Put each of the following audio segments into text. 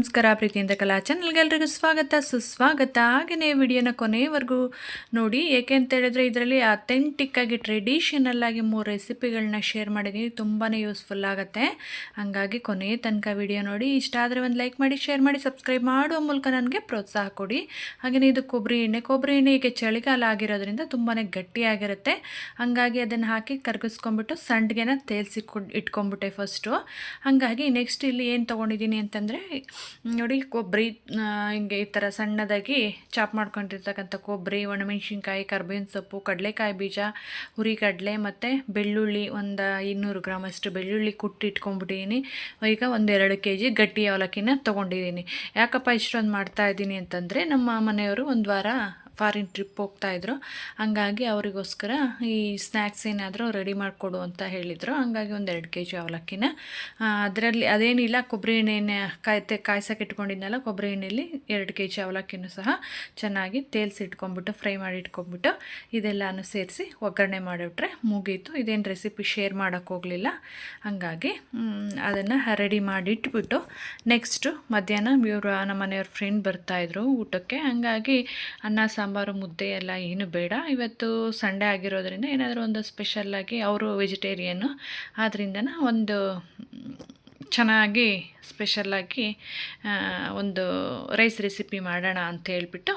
ನಮಸ್ಕಾರ, ಪ್ರೀತಿಯಿಂದ ಕಲಾ ಚಾನಲ್ಗೆ ಎಲ್ರಿಗೂ ಸ್ವಾಗತ. ಸುಸ್ವಾಗತ ಹಾಗೆಯೇ ವಿಡಿಯೋನ ಕೊನೆಯವರೆಗೂ ನೋಡಿ. ಏಕೆ ಅಂತ ಹೇಳಿದ್ರೆ ಇದರಲ್ಲಿ ಅಥೆಂಟಿಕ್ ಆಗಿ ಟ್ರೆಡಿಷನಲ್ ಆಗಿ ಮೂರು ರೆಸಿಪಿಗಳನ್ನ ಶೇರ್ ಮಾಡಿದ್ದೀನಿ ತುಂಬಾ ಯೂಸ್ಫುಲ್ ಆಗುತ್ತೆ. ಹಾಗಾಗಿ ಕೊನೆಯ ತನಕ ವಿಡಿಯೋ ನೋಡಿ. ಇಷ್ಟ ಆದರೆ ಒಂದು ಲೈಕ್ ಮಾಡಿ ಶೇರ್ ಮಾಡಿ ಸಬ್ಸ್ಕ್ರೈಬ್ ಮಾಡುವ ಮೂಲಕ ನನಗೆ ಪ್ರೋತ್ಸಾಹ ಕೊಡಿ. ಹಾಗೆಯೇ ಇದು ಕೊಬ್ಬರಿ ಎಣ್ಣೆ. ಕೊಬ್ಬರಿ ಎಣ್ಣೆ ಈಗ ಚಳಿಗಾಲ ಆಗಿರೋದ್ರಿಂದ ತುಂಬಾ ಗಟ್ಟಿಯಾಗಿರುತ್ತೆ. ಹಾಗಾಗಿ ಅದನ್ನು ಹಾಕಿ ಕರ್ಗಿಸ್ಕೊಂಬಿಟ್ಟು ಸಂಡ್ಗೆನ ತೇಲ್ಸಿ ಇಟ್ಕೊಂಬಿಟ್ಟೆ ಫಸ್ಟು ಹಾಗಾಗಿ ನೆಕ್ಸ್ಟ್ ಇಲ್ಲಿ ಏನು ತೊಗೊಂಡಿದ್ದೀನಿ ಅಂತಂದರೆ ನೋಡಿ, ಕೊಬ್ಬರಿ ಹಿಂಗೆ ಈ ಥರ ಸಣ್ಣದಾಗಿ ಚಾಪ್ ಮಾಡ್ಕೊಂಡಿರ್ತಕ್ಕಂಥ ಕೊಬ್ಬರಿ, ಒಣಮೆಣ್ಸಿನ್ಕಾಯಿ, ಕರ್ಬೇವಿನ ಸೊಪ್ಪು, ಕಡಲೆಕಾಯಿ ಬೀಜ, ಹುರಿಗಡಲೆ ಮತ್ತು ಬೆಳ್ಳುಳ್ಳಿ ಒಂದು ಇನ್ನೂರು ಗ್ರಾಮ್ ಅಷ್ಟು ಬೆಳ್ಳುಳ್ಳಿ ಕುಟ್ಟಿ ಇಟ್ಕೊಂಡ್ಬಿಟ್ಟಿದ್ದೀನಿ ಈಗ ಒಂದೆರಡು ಕೆ ಜಿ ಗಟ್ಟಿ ಅವಲಕ್ಕಿನ ತೊಗೊಂಡಿದ್ದೀನಿ ಯಾಕಪ್ಪ ಇಷ್ಟೊಂದು ಮಾಡ್ತಾ ಇದ್ದೀನಿ ಅಂತಂದರೆ ನಮ್ಮ ಮನೆಯವರು ಒಂದು ವಾರ ಫಾರಿನ್ ಟ್ರಿಪ್ ಹೋಗ್ತಾಯಿದ್ರು ಹಂಗಾಗಿ ಅವರಿಗೋಸ್ಕರ ಈ ಸ್ನ್ಯಾಕ್ಸ್ ಏನಾದರೂ ರೆಡಿ ಮಾಡಿಕೊಡು ಅಂತ ಹೇಳಿದರು. ಹಂಗಾಗಿ ಒಂದು ಎರಡು ಕೆ ಜಿ ಅವಲಕ್ಕಿನ ಅದರಲ್ಲಿ ಅದೇನಿಲ್ಲ, ಕೊಬ್ಬರಿ ಎಣ್ಣೆನ ಕಾಯ್ತೆ, ಕಾಯ್ಸಕ್ಕೆ ಇಟ್ಕೊಂಡಿದ್ನಲ್ಲ, ಕೊಬ್ಬರಿ ಎಣ್ಣೆಯಲ್ಲಿ ಎರಡು ಕೆ ಜಿ ಅವಲಕ್ಕಿನೂ ಸಹ ಚೆನ್ನಾಗಿ ತೇಲ್ಸಿ ಇಟ್ಕೊಂಡ್ಬಿಟ್ಟು, ಫ್ರೈ ಮಾಡಿ ಇಟ್ಕೊಂಡ್ಬಿಟ್ಟು ಇದೆಲ್ಲನೂ ಸೇರಿಸಿ ಒಗ್ಗರಣೆ ಮಾಡಿಬಿಟ್ರೆ ಮುಗೀತು. ಇದೇನು ರೆಸಿಪಿ ಶೇರ್ ಮಾಡೋಕ್ಕೋಗಲಿಲ್ಲ ಹಾಗಾಗಿ ಅದನ್ನು ರೆಡಿ ಮಾಡಿಟ್ಬಿಟ್ಟು ನೆಕ್ಸ್ಟು ಮಧ್ಯಾಹ್ನ ಇವರು ನಮ್ಮ ಮನೆಯವ್ರ ಫ್ರೆಂಡ್ ಬರ್ತಾಯಿದ್ರು ಊಟಕ್ಕೆ. ಹಂಗಾಗಿ ಅನ್ನ ಸಾಂಬಾರು ಮುದ್ದೆ ಎಲ್ಲ ಏನು ಬೇಡ. ಇವತ್ತು ಸಂಡೇ ಆಗಿರೋದ್ರಿಂದ ಏನಾದರೂ ಒಂದು ಸ್ಪೆಷಲ್ಲಾಗಿ ಅವರು ವೆಜಿಟೇರಿಯನ್ನು ಆದ್ದರಿಂದ ಒಂದು ಚೆನ್ನಾಗಿ ಸ್ಪೆಷಲ್ಲಾಗಿ ಒಂದು ರೈಸ್ ರೆಸಿಪಿ ಮಾಡೋಣ ಅಂತ ಹೇಳ್ಬಿಟ್ಟು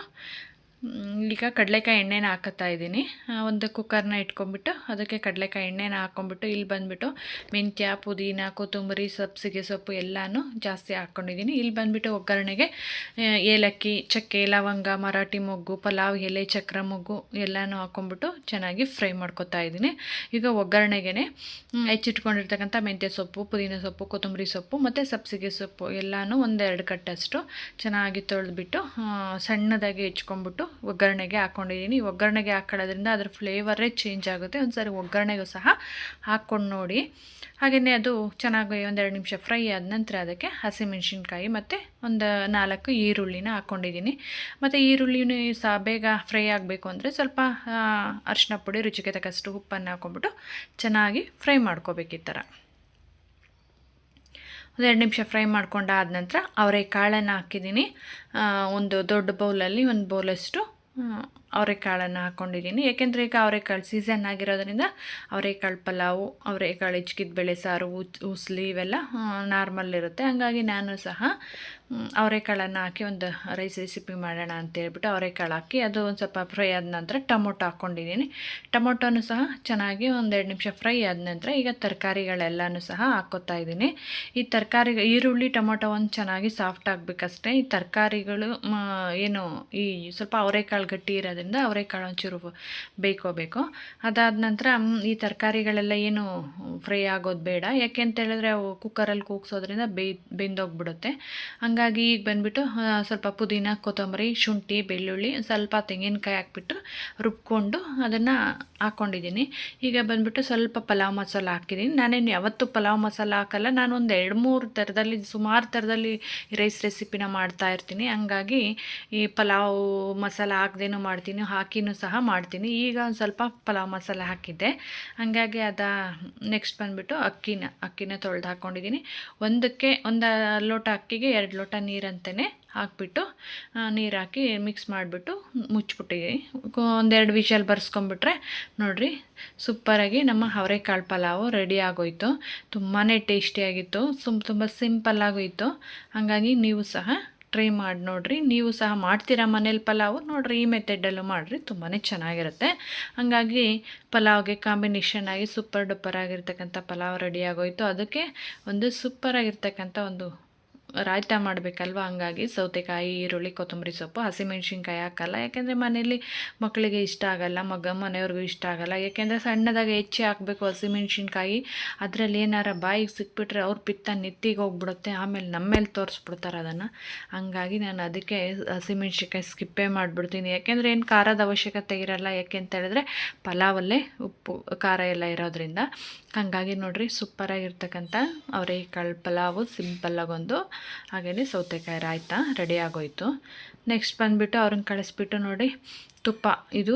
ಈಗ ಕಡಲೆಕಾಯಿ ಎಣ್ಣೆನ ಹಾಕತ್ತಾ ಇದ್ದೀನಿ. ಒಂದು ಕುಕ್ಕರ್ನ ಇಟ್ಕೊಂಡ್ಬಿಟ್ಟು ಅದಕ್ಕೆ ಕಡಲೆಕಾಯಿ ಎಣ್ಣೆನ ಹಾಕ್ಕೊಂಬಿಟ್ಟು ಇಲ್ಲಿ ಬಂದುಬಿಟ್ಟು ಮೆಂತ್ಯ, ಪುದೀನ, ಕೊತ್ತಂಬರಿ ಸಬ್ಸಿಗೆ ಸೊಪ್ಪು ಎಲ್ಲನೂ ಜಾಸ್ತಿ ಹಾಕ್ಕೊಂಡಿದ್ದೀನಿ ಇಲ್ಲಿ ಬಂದುಬಿಟ್ಟು ಒಗ್ಗರಣೆಗೆ ಏಲಕ್ಕಿ, ಚಕ್ಕೆ, ಲವಂಗ, ಮರಾಠಿ ಮೊಗ್ಗು, ಪಲಾವ್, ಎಲೆ, ಚಕ್ರ ಮೊಗ್ಗು ಎಲ್ಲನೂ ಹಾಕ್ಕೊಂಬಿಟ್ಟು ಚೆನ್ನಾಗಿ ಫ್ರೈ ಮಾಡ್ಕೊತಾ ಇದ್ದೀನಿ. ಈಗ ಒಗ್ಗರಣೆಗೆ ಹೆಚ್ಚಿಟ್ಕೊಂಡಿರ್ತಕ್ಕಂಥ ಮೆಂತ್ಯ ಸೊಪ್ಪು, ಪುದೀನ ಸೊಪ್ಪು, ಕೊತ್ತಂಬರಿ ಸೊಪ್ಪು ಮತ್ತು ಸಬ್ಸಿಗೆ ಸೊಪ್ಪು ಎಲ್ಲನೂ ಒಂದೆರಡು ಕಟ್ಟಷ್ಟು ಚೆನ್ನಾಗಿ ತೊಳೆದ್ಬಿಟ್ಟು ಸಣ್ಣದಾಗಿ ಹೆಚ್ಕೊಂಬಿಟ್ಟು ಒಗ್ಗರಣೆಗೆ ಹಾಕ್ಕೊಂಡಿದ್ದೀನಿ ಒಗ್ಗರಣೆಗೆ ಹಾಕೊಳ್ಳೋದ್ರಿಂದ ಅದ್ರ ಫ್ಲೇವರೇ ಚೇಂಜ್ ಆಗುತ್ತೆ. ಒಂದು ಸಾರಿ ಒಗ್ಗರಣೆಗೂ ಸಹ ಹಾಕ್ಕೊಂಡು ನೋಡಿ. ಹಾಗೆಯೇ ಅದು ಚೆನ್ನಾಗಿ ಒಂದೆರಡು ನಿಮಿಷ ಫ್ರೈ ಆದ ನಂತರ ಅದಕ್ಕೆ ಹಸಿಮೆಣಸಿನ್ಕಾಯಿ ಮತ್ತು ಒಂದು ನಾಲ್ಕು ಈರುಳ್ಳಿನ ಹಾಕ್ಕೊಂಡಿದ್ದೀನಿ ಮತ್ತು ಈರುಳ್ಳಿನೂ ಸಹ ಬೇಗ ಫ್ರೈ ಆಗಬೇಕು ಅಂದರೆ ಸ್ವಲ್ಪ ಅರಿಶಿನ ಪುಡಿ, ರುಚಿಗೆ ತಕ್ಕಷ್ಟು ಉಪ್ಪನ್ನು ಹಾಕ್ಕೊಂಬಿಟ್ಟು ಚೆನ್ನಾಗಿ ಫ್ರೈ ಮಾಡ್ಕೋಬೇಕು ಈ ಥರ. ಒಂದೆರಡು ನಿಮಿಷ ಫ್ರೈ ಮಾಡ್ಕೊಂಡಾದ ನಂತರ ಅವರೇ ಕಾಳನ್ನು ಹಾಕಿದ್ದೀನಿ ಒಂದು ದೊಡ್ಡ ಬೌಲಲ್ಲಿ ಒಂದು ಬೌಲಷ್ಟು 嗯。ಅವರೆಕಾಳನ್ನು ಹಾಕ್ಕೊಂಡಿದ್ದೀನಿ ಏಕೆಂದರೆ ಈಗ ಅವರೆಕಾಳು ಸೀಸನ್ ಆಗಿರೋದ್ರಿಂದ ಅವರೆಕಾಳು ಪಲಾವು ಅವರೆಕಾಳು ಹೆಚ್ಚಿಗೆ ಬೇಳೆ ಸಾರು ಉಸ್ಲಿ ಇವೆಲ್ಲ ನಾರ್ಮಲ್ ಇರುತ್ತೆ. ಹಾಗಾಗಿ ನಾನು ಸಹ ಅವರೆಕಾಳನ್ನು ಹಾಕಿ ಒಂದು ರೈಸ್ ರೆಸಿಪಿ ಮಾಡೋಣ ಅಂತ ಹೇಳ್ಬಿಟ್ಟು ಅವರೆಕಾಳು ಹಾಕಿ ಅದು ಒಂದು ಸ್ವಲ್ಪ ಫ್ರೈ ಆದ ನಂತರ ಟೊಮೊಟೊ ಹಾಕ್ಕೊಂಡಿದ್ದೀನಿ ಟೊಮೊಟೊನು ಸಹ ಚೆನ್ನಾಗಿ ಒಂದೆರಡು ನಿಮಿಷ ಫ್ರೈ ಆದ ನಂತರ ಈಗ ತರಕಾರಿಗಳೆಲ್ಲನೂ ಸಹ ಹಾಕೋತಾ ಇದ್ದೀನಿ. ಈ ತರಕಾರಿ, ಈರುಳ್ಳಿ, ಟೊಮೊಟೊ ಒಂದು ಚೆನ್ನಾಗಿ ಸಾಫ್ಟ್ ಆಗಬೇಕಷ್ಟೇ. ಈ ತರಕಾರಿಗಳು ಏನು, ಈ ಸ್ವಲ್ಪ ಅವರೆಕಾಳು ಗಟ್ಟಿ ಇರೋದ್ರಿಂದ ಅವರೆಕಾಳು ಒಂಚೂರು ಬೇಕೋಬೇಕು ಅದಾದ ನಂತರ ಈ ತರಕಾರಿಗಳೆಲ್ಲ ಏನು ಫ್ರೈ ಆಗೋದು ಬೇಡ. ಯಾಕೆ ಅಂತ ಹೇಳಿದ್ರೆ ಅವು ಕುಕ್ಕರಲ್ಲಿ ಕೂಗ್ಸೋದ್ರಿಂದ ಬೇಯ್ ಬೆಂದೋಗ್ಬಿಡುತ್ತೆ. ಹಂಗಾಗಿ ಈಗ ಬಂದುಬಿಟ್ಟು ಸ್ವಲ್ಪ ಪುದೀನ, ಕೊತ್ತಂಬರಿ, ಶುಂಠಿ, ಬೆಳ್ಳುಳ್ಳಿ, ಸ್ವಲ್ಪ ತೆಂಗಿನಕಾಯಿ ಹಾಕ್ಬಿಟ್ಟು ರುಬ್ಕೊಂಡು ಅದನ್ನು ಹಾಕ್ಕೊಂಡಿದ್ದೀನಿ ಈಗ ಬಂದುಬಿಟ್ಟು ಸ್ವಲ್ಪ ಪಲಾವ್ ಮಸಾಲ ಹಾಕಿದ್ದೀನಿ ನಾನೇನು ಯಾವತ್ತೂ ಪಲಾವ್ ಮಸಾಲ ಹಾಕಲ್ಲ. ನಾನು ಒಂದು ಎರಡು ಮೂರು ಥರದಲ್ಲಿ ಸುಮಾರು ಥರದಲ್ಲಿ ರೈಸ್ ರೆಸಿಪಿನ ಮಾಡ್ತಾ ಇರ್ತೀನಿ. ಹಂಗಾಗಿ ಈ ಪಲಾವ್ ಮಸಾಲ ಹಾಕ್ದೇನೂ ಮಾಡ್ತೀನಿ. ಹಾಕಿನೂ ಸಹ ಮಾಡ್ತೀನಿ. ಈಗ ಒಂದು ಸ್ವಲ್ಪ ಪಲಾವ್ ಮಸಾಲ ಹಾಕಿದ್ದೆ. ಹಾಗಾಗಿ ಅದ ನೆಕ್ಸ್ಟ್ ಬಂದುಬಿಟ್ಟು ಅಕ್ಕಿನ ಅಕ್ಕಿನ ತೊಳೆದು ಹಾಕ್ಕೊಂಡಿದ್ದೀನಿ ಒಂದಕ್ಕೆ ಒಂದು ಲೋಟ ಅಕ್ಕಿಗೆ ಎರಡು ಲೋಟ ನೀರಂತಲೇ ಹಾಕ್ಬಿಟ್ಟು ನೀರು ಹಾಕಿ ಮಿಕ್ಸ್ ಮಾಡಿಬಿಟ್ಟು ಮುಚ್ಚಿಬಿಟ್ಟಿದ್ದೀನಿ ಒಂದೆರಡು ವಿಷಲ್ ಬರ್ಸ್ಕೊಂಬಿಟ್ರೆ ನೋಡಿರಿ ಸೂಪರಾಗಿ ನಮ್ಮ ಅವರೆಕಾಳು ಪಲಾವು ರೆಡಿ ಆಗೋಯಿತು. ತುಂಬಾ ಟೇಸ್ಟಿಯಾಗಿತ್ತು ಸುಮ್, ತುಂಬ ಸಿಂಪಲ್ಲಾಗೋಯಿತು ಹಾಗಾಗಿ ನೀವು ಸಹ ಟ್ರೈ ಮಾಡಿ ನೋಡಿರಿ. ನೀವು ಸಹ ಮಾಡ್ತೀರಾ ಮನೇಲಿ ಪಲಾವು? ನೋಡಿರಿ, ಈ ಮೆಥಡಲ್ಲೂ ಮಾಡಿರಿ ತುಂಬಾ ಚೆನ್ನಾಗಿರುತ್ತೆ. ಹಾಗಾಗಿ ಪಲಾವ್ಗೆ ಕಾಂಬಿನೇಷನ್ ಆಗಿ ಸೂಪರ್ ಡೂಪರ್ ಆಗಿರ್ತಕ್ಕಂಥ ಪಲಾವ್ ರೆಡಿ ಆಗೋಯಿತು. ಅದಕ್ಕೆ ಒಂದು ಸೂಪರ್ ಆಗಿರ್ತಕ್ಕಂಥ ಒಂದು ರಾಯ್ತ ಮಾಡಬೇಕಲ್ವಾ? ಹಂಗಾಗಿ ಸೌತೆಕಾಯಿ, ಈರುಳ್ಳಿ, ಕೊತ್ತಂಬರಿ ಸೊಪ್ಪು, ಹಸಿಮೆಣ್ಸಿನ್ಕಾಯಿ ಹಾಕಲ್ಲ. ಯಾಕೆಂದರೆ ಮನೇಲಿ ಮಕ್ಕಳಿಗೆ ಇಷ್ಟ ಆಗಲ್ಲ, ಮಗ ಮನೆಯವ್ರಿಗೂ ಇಷ್ಟ ಆಗಲ್ಲ. ಯಾಕೆಂದರೆ ಸಣ್ಣದಾಗಿ ಹೆಚ್ಚಿ ಹಾಕಬೇಕು ಹಸಿಮೆಣ್ಸಿನ್ಕಾಯಿ. ಅದರಲ್ಲಿ ಏನಾರ ಬಾಯಿಗೆ ಸಿಕ್ಬಿಟ್ರೆ ಅವ್ರ ಪಿತ್ತ ನೆತ್ತಿಗೆ ಹೋಗ್ಬಿಡುತ್ತೆ, ಆಮೇಲೆ ನಮ್ಮ ಮೇಲೆ ತೋರಿಸ್ಬಿಡ್ತಾರೆ ಅದನ್ನು. ಹಂಗಾಗಿ ನಾನು ಅದಕ್ಕೆ ಹಸಿಮೆಣ್ಸಿನ್ಕಾಯಿ ಸ್ಕಿಪ್ಪೇ ಮಾಡಿಬಿಡ್ತೀನಿ. ಯಾಕೆಂದರೆ ಏನು ಖಾರದ ಅವಶ್ಯಕತೆ ಇರಲ್ಲ. ಯಾಕೆ ಅಂತ ಹೇಳಿದ್ರೆ ಪಲಾವಲ್ಲೇ ಉಪ್ಪು, ಖಾರ ಎಲ್ಲ ಇರೋದ್ರಿಂದ. ಹಾಗಾಗಿ ನೋಡಿರಿ ಸೂಪರಾಗಿರ್ತಕ್ಕಂಥ ಅವರೆಕಾಳು ಪಲಾವು ಸಿಂಪಲ್ಲಾಗೊಂದು ಹಾಗೆಯೇ ಸೌತೆಕಾಯಿ ರಾಯ್ತಾ ರೆಡಿ ಆಗೋಯಿತು. ನೆಕ್ಸ್ಟ್ ಬಂದುಬಿಟ್ಟು ಅವ್ರನ್ನ ಕಳಿಸ್ಬಿಟ್ಟು ನೋಡಿ ತುಪ್ಪ. ಇದು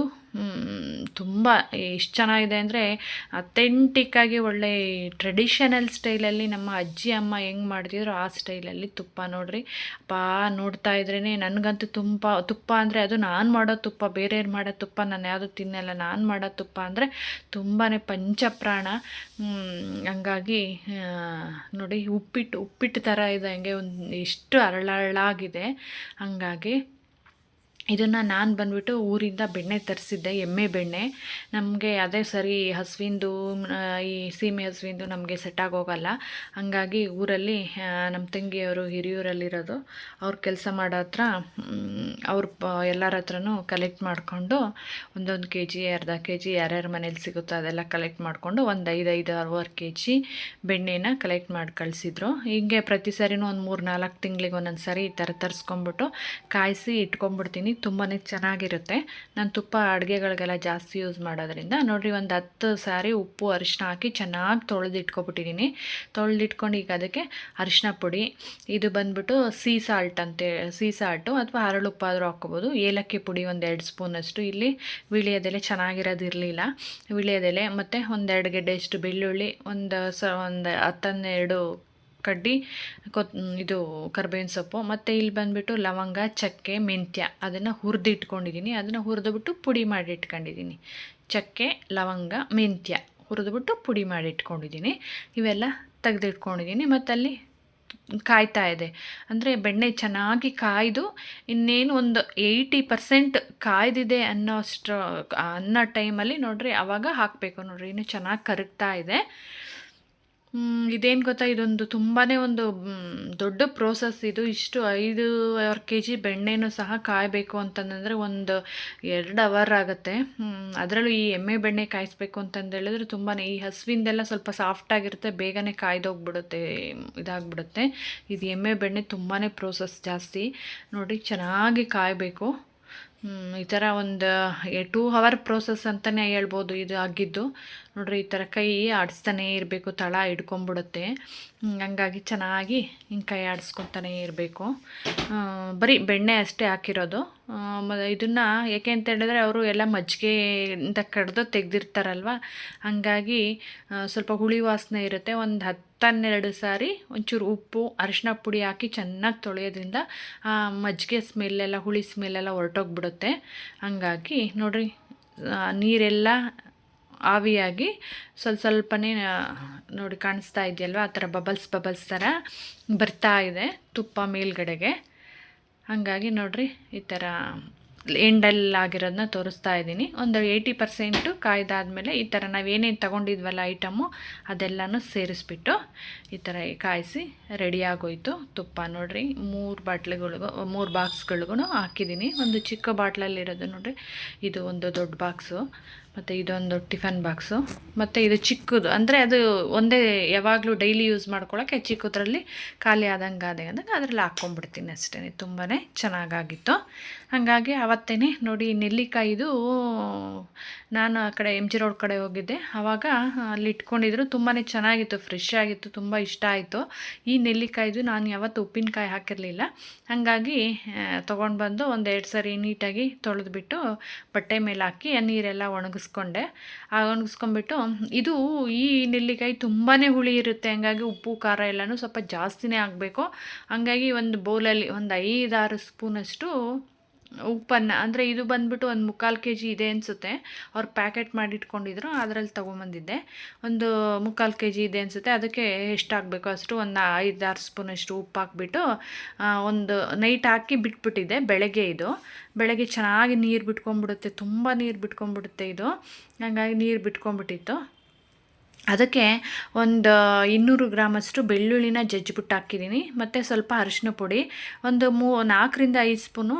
ತುಂಬ ಎಷ್ಟು ಚೆನ್ನಾಗಿದೆ ಅಂದರೆ ಅಥೆಂಟಿಕ್ಕಾಗಿ ಒಳ್ಳೆ ಟ್ರೆಡಿಷನಲ್ ಸ್ಟೈಲಲ್ಲಿ ನಮ್ಮ ಅಜ್ಜಿ, ಅಮ್ಮ ಹೆಂಗೆ ಮಾಡ್ತಿದ್ರು ಆ ಸ್ಟೈಲಲ್ಲಿ ತುಪ್ಪ ನೋಡ್ರಿ. ಪಾ ನೋಡ್ತಾ ಇದ್ರೇ ನನಗಂತೂ ತುಂಬ, ತುಪ್ಪ ಅಂದರೆ ಅದು ನಾನು ಮಾಡೋ ತುಪ್ಪ, ಬೇರೆಯವ್ರು ಮಾಡೋ ತುಪ್ಪ ನಾನು ಯಾವುದು ತಿನ್ನಲ್ಲ. ನಾನು ಮಾಡೋ ತುಪ್ಪ ಅಂದರೆ ತುಂಬಾ ಪಂಚಪ್ರಾಣ. ಹಂಗಾಗಿ ನೋಡಿ ಉಪ್ಪಿಟ್ಟು ಉಪ್ಪಿಟ್ಟು ಥರ ಇದೆ. ಹಂಗೆ ಒಂದು ಎಷ್ಟು ಅರಳಾಗಿದೆ ಹಂಗಾಗಿ ಇದನ್ನು ನಾನು ಬಂದುಬಿಟ್ಟು ಊರಿಂದ ಬೆಣ್ಣೆ ತರಿಸಿದ್ದೆ, ಎಮ್ಮೆ ಬೆಣ್ಣೆ. ನಮಗೆ ಅದೇ ಸರಿ ಹಸುವಿಂದು ಈ ಸೀಮೆ ಹಸುವಿಂದು ನಮಗೆ ಸೆಟ್ ಆಗೋಗಲ್ಲ. ಹಂಗಾಗಿ ಊರಲ್ಲಿ ನಮ್ಮ ತಂಗಿಯವರು, ಹಿರಿಯೂರಲ್ಲಿರೋದು, ಅವ್ರ ಕೆಲಸ ಮಾಡೋ ಹತ್ರ ಅವ್ರ ಎಲ್ಲರ ಹತ್ರನೂ ಕಲೆಕ್ಟ್ ಮಾಡಿಕೊಂಡು ಒಂದೊಂದು ಕೆ ಜಿ ಅರ್ಧ ಕೆ ಜಿ ಯಾರ್ಯಾರ ಮನೇಲಿ ಸಿಗುತ್ತೋ ಅದೆಲ್ಲ ಕಲೆಕ್ಟ್ ಮಾಡಿಕೊಂಡು ಒಂದು ಐದು ಐದು ಅರವತ್ತು ಕೆ ಜಿ ಬೆಣ್ಣೆನ ಕಲೆಕ್ಟ್ ಮಾಡಿ ಕಳಿಸಿದ್ರು. ಹೀಗೆ ಪ್ರತಿ ಸಾರಿನೂ ಒಂದು ಮೂರು ನಾಲ್ಕು ತಿಂಗಳಿಗೆ ಒಂದೊಂದು ಸರಿ ಈ ಥರ ತರಿಸ್ಕೊಂಬಿಟ್ಟು ಕಾಯಿಸಿ ಇಟ್ಕೊಂಡ್ಬಿಡ್ತೀನಿ. ತುಂಬಾ ಚೆನ್ನಾಗಿರುತ್ತೆ. ನಾನು ತುಪ್ಪ ಅಡುಗೆಗಳಿಗೆಲ್ಲ ಜಾಸ್ತಿ ಯೂಸ್ ಮಾಡೋದ್ರಿಂದ ನೋಡಿರಿ ಒಂದು ಹತ್ತು ಸಾರಿ ಉಪ್ಪು, ಅರಿಶಿನ ಹಾಕಿ ಚೆನ್ನಾಗಿ ತೊಳೆದಿಟ್ಕೊಬಿಟ್ಟಿದ್ದೀನಿ ತೊಳೆದಿಟ್ಕೊಂಡು ಈಗ ಅದಕ್ಕೆ ಅರಿಶಿನ ಪುಡಿ, ಇದು ಬಂದ್ಬಿಟ್ಟು ಸೀ ಸಾಲ್ಟ್ ಅಂತೆ ಸೀ ಸಾಲ್ಟು ಅಥವಾ ಹರಳುಪ್ಪಾದರೂ ಹಾಕ್ಕೋಬೋದು. ಏಲಕ್ಕಿ ಪುಡಿ ಒಂದು ಎರಡು ಸ್ಪೂನಷ್ಟು. ಇಲ್ಲಿ ವಿಳಿಯೋದೆಲೆ ಚೆನ್ನಾಗಿರೋದಿರಲಿಲ್ಲ ವಿಳಿಯೋದೆಲೆ ಮತ್ತು ಒಂದೆರಡು ಗೆಡ್ಡೆಯಷ್ಟು ಬೆಳ್ಳುಳ್ಳಿ, ಒಂದು ಸ, ಒಂದು ಹತ್ತನ್ನೆರಡು ಕಡ್ಡಿ, ಕೊತ್ ಇದು ಕರ್ಬೇವಿನ ಸೊಪ್ಪು, ಮತ್ತು ಇಲ್ಲಿ ಬಂದುಬಿಟ್ಟು ಲವಂಗ, ಚಕ್ಕೆ, ಮೆಂತ್ಯ ಅದನ್ನು ಹುರಿದಿಟ್ಕೊಂಡಿದ್ದೀನಿ ಅದನ್ನು ಹುರಿದುಬಿಟ್ಟು ಪುಡಿ ಮಾಡಿ ಇಟ್ಕೊಂಡಿದ್ದೀನಿ ಚಕ್ಕೆ, ಲವಂಗ, ಮೆಂತ್ಯ ಹುರಿದುಬಿಟ್ಟು ಪುಡಿ ಮಾಡಿ ಇಟ್ಕೊಂಡಿದ್ದೀನಿ ಇವೆಲ್ಲ ತೆಗೆದಿಟ್ಕೊಂಡಿದ್ದೀನಿ ಮತ್ತು ಅಲ್ಲಿ ಕಾಯ್ತಾ ಇದೆ. ಅಂದರೆ ಬೆಣ್ಣೆ ಚೆನ್ನಾಗಿ ಕಾಯ್ದು ಇನ್ನೇನು ಒಂದು ಏಯ್ಟಿ ಪರ್ಸೆಂಟ್ ಕಾಯ್ದಿದೆ ಅನ್ನೋ ಅಷ್ಟು ಅನ್ನೋ ಟೈಮಲ್ಲಿ ನೋಡಿರಿ ಆವಾಗ ಹಾಕಬೇಕು ನೋಡಿರಿ. ಇನ್ನು ಚೆನ್ನಾಗಿ ಕರಗ್ತಾ ಇದೆ. ಇದೇನು ಗೊತ್ತಾ? ಇದೊಂದು ತುಂಬಾ ಒಂದು ದೊಡ್ಡ ಪ್ರೋಸೆಸ್ ಇದು. ಇಷ್ಟು ಐದೂವರೆ ಕೆ ಜಿ ಬೆಣ್ಣೆನೂ ಸಹ ಕಾಯಬೇಕು ಅಂತಂದರೆ ಒಂದು ಎರಡು ಅವರ್ ಆಗುತ್ತೆ. ಅದರಲ್ಲೂ ಈ ಎಮ್ಮೆ ಬೆಣ್ಣೆ ಕಾಯಿಸ್ಬೇಕು ಅಂತಂದು ಹೇಳಿದ್ರೆ ತುಂಬಾ ಈ ಹಸುವಿಂದೆಲ್ಲ ಸ್ವಲ್ಪ ಸಾಫ್ಟಾಗಿರುತ್ತೆ ಬೇಗನೆ ಕಾಯ್ದೋಗ್ಬಿಡುತ್ತೆ, ಇದಾಗ್ಬಿಡುತ್ತೆ. ಇದು ಎಮ್ಮೆ ಬೆಣ್ಣೆ ತುಂಬಾ ಪ್ರೋಸೆಸ್ ಜಾಸ್ತಿ. ನೋಡಿ, ಚೆನ್ನಾಗಿ ಕಾಯಬೇಕು. ಈ ಥರ ಒಂದು ಟೂ ಅವರ್ ಪ್ರೋಸೆಸ್ ಅಂತಲೇ ಹೇಳ್ಬೋದು ಇದು ಆಗಿದ್ದು. ನೋಡ್ರಿ ಈ ಥರ ಕೈ ಆಡಿಸ್ತಾನೇ ಇರಬೇಕು, ತಳ ಹಿಡ್ಕೊಂಬಿಡುತ್ತೆ. ಹಂಗಾಗಿ ಚೆನ್ನಾಗಿ ಹಿಂಗೆ ಕೈ ಆಡಿಸ್ಕೊತಾನೆ ಇರಬೇಕು. ಬರೀ ಬೆಣ್ಣೆ ಅಷ್ಟೇ ಹಾಕಿರೋದು. ಇದನ್ನು ಯಾಕೆ ಅಂತ ಹೇಳಿದ್ರೆ ಅವರು ಎಲ್ಲ ಅಂತ ಕಡ್ದು ತೆಗೆದಿರ್ತಾರಲ್ವ? ಹಾಗಾಗಿ ಸ್ವಲ್ಪ ಹುಳಿ ವಾಸನೆ ಇರುತ್ತೆ. ಒಂದು ಹತ್ತನ್ನೆರಡು ಸಾರಿ ಒಂಚೂರು ಉಪ್ಪು ಅರಿಶಿನ ಪುಡಿ ಹಾಕಿ ಚೆನ್ನಾಗಿ ತೊಳೆಯೋದ್ರಿಂದ ಆ ಮಜ್ಜಿಗೆ ಸ್ಮೆಲ್ಲೆಲ್ಲ, ಹುಳಿ ಸ್ಮೆಲ್ಲೆಲ್ಲ ಹೊರಟೋಗ್ಬಿಡುತ್ತೆ. ಹಂಗಾಗಿ ನೋಡಿರಿ ನೀರೆಲ್ಲ ಆವಿಯಾಗಿ ಸ್ವಲ್ಪ ಸ್ವಲ್ಪನೇ ನೋಡಿ ಕಾಣಿಸ್ತಾ ಇದೆಯಲ್ವ? ಆ ಥರ ಬಬಲ್ಸ್ ಬಬಲ್ಸ್ ಥರ ಬರ್ತಾ ಇದೆ ತುಪ್ಪ ಮೇಲ್ಗಡೆಗೆ. ಹಾಗಾಗಿ ನೋಡಿರಿ, ಈ ಥರ ಎಂಡಲ್ಲಾಗಿರೋದನ್ನ ತೋರಿಸ್ತಾ ಇದ್ದೀನಿ. ಒಂದು ಏಯ್ಟಿ ಪರ್ಸೆಂಟು ಕಾಯ್ದಾದಮೇಲೆ ಈ ಥರ ನಾವೇನೇನು ತೊಗೊಂಡಿದ್ವಲ್ಲ ಐಟಮು ಅದೆಲ್ಲನೂ ಸೇರಿಸ್ಬಿಟ್ಟು ಈ ಥರ ಕಾಯಿಸಿ ರೆಡಿಯಾಗೋಯಿತು ತುಪ್ಪ ನೋಡಿರಿ, ಮೂರು ಬಾಟ್ಲುಗಳಿಗೂ, ಮೂರು ಬಾಕ್ಸ್ಗಳಿಗೂ ಹಾಕಿದ್ದೀನಿ. ಒಂದು ಚಿಕ್ಕ ಬಾಟ್ಲಲ್ಲಿರೋದು ನೋಡಿರಿ, ಇದು ಒಂದು ದೊಡ್ಡ ಬಾಕ್ಸು. ಮತ್ತು ಇದೊಂದು ಟಿಫನ್ ಬಾಕ್ಸು. ಮತ್ತು ಇದು ಚಿಕ್ಕದು, ಅಂದರೆ ಅದು ಒಂದೇ ಯಾವಾಗಲೂ ಡೈಲಿ ಯೂಸ್ ಮಾಡ್ಕೊಳ್ಳೋಕ್ಕೆ ಚಿಕ್ಕದ್ರಲ್ಲಿ ಖಾಲಿ ಆದಂಗೆ ಆದ ಅಂದರೆ ಅದರಲ್ಲಿ ಹಾಕ್ಕೊಂಬಿಡ್ತೀನಿ ಅಷ್ಟೇ. ತುಂಬಾ ಚೆನ್ನಾಗಾಗಿತ್ತು. ಹಾಗಾಗಿ ಆವತ್ತೇ ನೋಡಿ ನೆಲ್ಲಿಕಾಯಿದು ನಾನು ಆ ಕಡೆ ಎಂ ಜಿ ರೋಡ್ ಕಡೆ ಹೋಗಿದ್ದೆ. ಆವಾಗ ಅಲ್ಲಿ ಇಟ್ಕೊಂಡಿದ್ರು ತುಂಬಾ ಚೆನ್ನಾಗಿತ್ತು ಫ್ರೆಶ್ ಆಗಿತ್ತು, ತುಂಬ ಇಷ್ಟ ಆಯಿತು. ಈ ನೆಲ್ಲಿಕಾಯಿದು ನಾನು ಯಾವತ್ತು ಉಪ್ಪಿನಕಾಯಿ ಹಾಕಿರಲಿಲ್ಲ. ಹಾಗಾಗಿ ತೊಗೊಂಡು ಬಂದು ಒಂದು ಎರಡು ಸರಿ ನೀಟಾಗಿ ತೊಳೆದ್ಬಿಟ್ಟು ಬಟ್ಟೆ ಮೇಲೆ ಹಾಕಿ ನೀರೆಲ್ಲ ಒಣಗಿಸ್ಕೊಂಡೆ ಆ ಒಣಗಿಸ್ಕೊಂಬಿಟ್ಟು ಇದು ಈ ನೆಲ್ಲಿಕಾಯಿ ತುಂಬಾ ಹುಳಿ ಇರುತ್ತೆ, ಹಂಗಾಗಿ ಉಪ್ಪು, ಖಾರ ಎಲ್ಲನೂ ಸ್ವಲ್ಪ ಜಾಸ್ತಿನೇ ಆಗಬೇಕು ಹಂಗಾಗಿ ಒಂದು ಬೌಲಲ್ಲಿ ಒಂದು ಐದಾರು ಸ್ಪೂನಷ್ಟು ಉಪ್ಪನ್ನು, ಅಂದರೆ ಇದು ಬಂದುಬಿಟ್ಟು ಒಂದು ಮುಕ್ಕಾಲು ಕೆ ಜಿ ಇದೆ ಅನಿಸುತ್ತೆ. ಅವ್ರು ಪ್ಯಾಕೆಟ್ ಮಾಡಿ ಇಟ್ಕೊಂಡಿದ್ರು ಅದರಲ್ಲಿ ತೊಗೊಂಬಂದಿದ್ದೆ. ಒಂದು ಮುಕ್ಕಾಲು ಕೆ ಜಿ ಇದೆ ಅನಿಸುತ್ತೆ. ಅದಕ್ಕೆ ಎಷ್ಟು ಹಾಕಬೇಕು? ಅಷ್ಟು ಒಂದು ಐದಾರು ಸ್ಪೂನಷ್ಟು ಉಪ್ಪು ಹಾಕ್ಬಿಟ್ಟು ಒಂದು ನೈಟ್ ಹಾಕಿ ಬಿಟ್ಬಿಟ್ಟಿದ್ದೆ, ಬೆಳಗ್ಗೆ ಇದು. ಬೆಳಗ್ಗೆ ಚೆನ್ನಾಗಿ ನೀರು ಬಿಟ್ಕೊಂಬಿಡುತ್ತೆ ತುಂಬ ನೀರು ಬಿಟ್ಕೊಂಬಿಡುತ್ತೆ ಇದು. ಹಾಗಾಗಿ ನೀರು ಬಿಟ್ಕೊಂಡ್ಬಿಟ್ಟಿತ್ತು. ಅದಕ್ಕೆ ಒಂದು ಇನ್ನೂರು ಗ್ರಾಮಷ್ಟು ಬೆಳ್ಳುಳ್ಳಿನ ಜಜ್ಜಿಬಿಟ್ಟು ಹಾಕಿದ್ದೀನಿ. ಮತ್ತು ಸ್ವಲ್ಪ ಅರಿಶಿನ ಪುಡಿ, ಒಂದು ಮೂ, ನಾಲ್ಕರಿಂದ ಐದು ಸ್ಪೂನು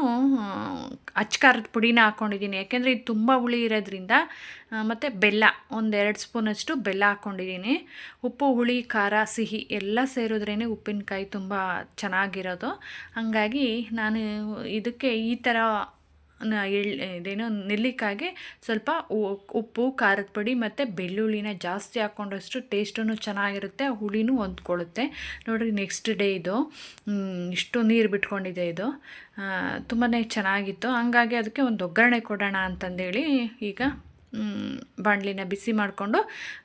ಅಚ್ಕಾರದ ಪುಡಿನ ಹಾಕ್ಕೊಂಡಿದ್ದೀನಿ ಯಾಕೆಂದರೆ ಇದು ತುಂಬ ಹುಳಿ ಇರೋದ್ರಿಂದ ಮತ್ತು ಬೆಲ್ಲ, ಒಂದೆರಡು ಸ್ಪೂನಷ್ಟು ಬೆಲ್ಲ ಹಾಕ್ಕೊಂಡಿದ್ದೀನಿ ಉಪ್ಪು, ಹುಳಿ, ಖಾರ, ಸಿಹಿ ಎಲ್ಲ ಸೇರಿದ್ರೇ ಉಪ್ಪಿನಕಾಯಿ ತುಂಬ ಚೆನ್ನಾಗಿರೋದು. ಹಾಗಾಗಿ ನಾನು ಇದಕ್ಕೆ ಈ ಥರ ನ- ಎಳ್ ಇದೇನು ನೆಲ್ಲಿಕಾಯಿಗೆ ಸ್ವಲ್ಪ ಉಪ್ಪು, ಖಾರದ ಪುಡಿ ಮತ್ತು ಬೆಳ್ಳುಳ್ಳಿನ ಜಾಸ್ತಿ ಹಾಕ್ಕೊಂಡಷ್ಟು ಟೇಸ್ಟೂ ಚೆನ್ನಾಗಿರುತ್ತೆ ಹುಳಿನೂ ಹೊಂದ್ಕೊಳ್ಳುತ್ತೆ. ನೋಡಿರಿ ನೆಕ್ಸ್ಟ್ ಡೇ ಇದು. ಇಷ್ಟು ನೀರು ಬಿಟ್ಕೊಂಡಿದೆ ಇದು. ತುಂಬಾ ಚೆನ್ನಾಗಿತ್ತು. ಹಂಗಾಗಿ ಅದಕ್ಕೆ ಒಂದು ಒಗ್ಗರಣೆ ಕೊಡೋಣ ಅಂತಂದೇಳಿ ಈಗ ಬಾಣಲಿನ ಬಿಸಿ ಮಾಡಿಕೊಂಡು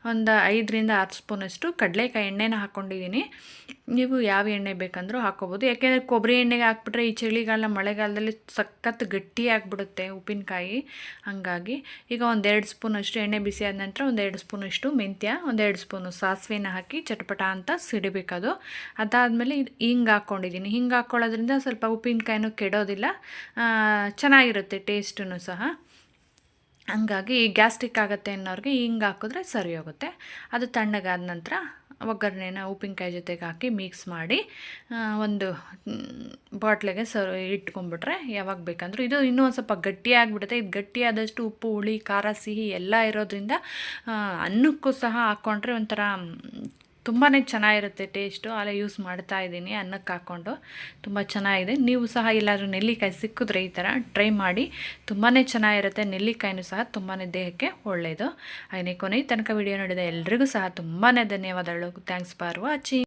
ಒಂದು ಐದರಿಂದ ಆರು ಸ್ಪೂನಷ್ಟು ಕಡಲೆಕಾಯಿ ಎಣ್ಣೆನ ಹಾಕ್ಕೊಂಡಿದ್ದೀನಿ ನೀವು ಯಾವ ಎಣ್ಣೆ ಬೇಕಂದರೂ ಹಾಕ್ಕೋಬೋದು. ಯಾಕೆಂದರೆ ಕೊಬ್ಬರಿ ಎಣ್ಣೆಗೆ ಹಾಕ್ಬಿಟ್ರೆ ಈ ಚಳಿಗಾಲ, ಮಳೆಗಾಲದಲ್ಲಿ ಸಖತ್ ಗಟ್ಟಿ ಆಗಿಬಿಡುತ್ತೆ ಉಪ್ಪಿನಕಾಯಿ. ಹಾಗಾಗಿ ಈಗ ಒಂದೆರಡು ಸ್ಪೂನಷ್ಟು ಎಣ್ಣೆ ಬಿಸಿ ಆದ ನಂತರ ಒಂದೆರಡು ಸ್ಪೂನಷ್ಟು ಮೆಂತ್ಯ, ಒಂದೆರಡು ಸ್ಪೂನು ಸಾಸಿವೆನ ಹಾಕಿ ಚಟಪಟ ಅಂತ ಸಿಡಿಬೇಕದು. ಅದಾದಮೇಲೆ ಇದು ಹಿಂಗೆ ಹಾಕ್ಕೊಂಡಿದ್ದೀನಿ. ಹಿಂಗೆ ಹಾಕ್ಕೊಳ್ಳೋದ್ರಿಂದ ಸ್ವಲ್ಪ ಉಪ್ಪಿನಕಾಯಿನೂ ಕೆಡೋದಿಲ್ಲ ಚೆನ್ನಾಗಿರುತ್ತೆ ಟೇಸ್ಟೂ ಸಹ. ಹಂಗಾಗಿ ಗ್ಯಾಸ್ಟ್ರಿಕ್ ಆಗುತ್ತೆ ಅನ್ನೋರಿಗೆ ಹಿಂಗೆ ಹಾಕಿದ್ರೆ ಸರಿ ಹೋಗುತ್ತೆ ಅದು ತಣ್ಣಗಾದ ನಂತರ ಒಗ್ಗರಣೆನ ಉಪ್ಪಿನಕಾಯಿ ಜೊತೆಗೆ ಹಾಕಿ ಮಿಕ್ಸ್ ಮಾಡಿ ಒಂದು ಬಾಟ್ಲಿಗೆ ಸರ್, ಇಟ್ಕೊಂಡ್ಬಿಟ್ರೆ ಯಾವಾಗ ಬೇಕಂದ್ರೂ. ಇದು ಇನ್ನೂ ಒಂದು ಸ್ವಲ್ಪ ಗಟ್ಟಿಯಾಗಿಬಿಡುತ್ತೆ ಇದು ಗಟ್ಟಿಯಾದಷ್ಟು ಉಪ್ಪು, ಹುಳಿ, ಖಾರ, ಸಿಹಿ ಎಲ್ಲ ಇರೋದ್ರಿಂದ ಅನ್ನಕ್ಕೂ ಸಹ ಹಾಕ್ಕೊಂಡ್ರೆ ಒಂಥರ ತುಂಬಾ ಚೆನ್ನಾಗಿರುತ್ತೆ ಟೇಸ್ಟು ಅಲ್ಲೇ ಯೂಸ್ ಮಾಡ್ತಾ ಇದ್ದೀನಿ ಅನ್ನಕ್ಕೆ ಹಾಕ್ಕೊಂಡು. ತುಂಬ ಚೆನ್ನಾಗಿದೆ. ನೀವು ಸಹ ಎಲ್ಲಾದರೂ ನೆಲ್ಲಿಕಾಯಿ ಸಿಕ್ಕಿದ್ರೆ ಈ ಥರ ಟ್ರೈ ಮಾಡಿ. ತುಂಬಾ ಚೆನ್ನಾಗಿರುತ್ತೆ. ನೆಲ್ಲಿಕಾಯಿನೂ ಸಹ ತುಂಬಾ ದೇಹಕ್ಕೆ ಒಳ್ಳೆಯದು ಹಾಗೆಯೇ ಕೊನೆ ತನಕ ವಿಡಿಯೋ ನೋಡಿದ ಎಲ್ರಿಗೂ ಸಹ ತುಂಬಾ ಧನ್ಯವಾದಗಳು. Thanks for watching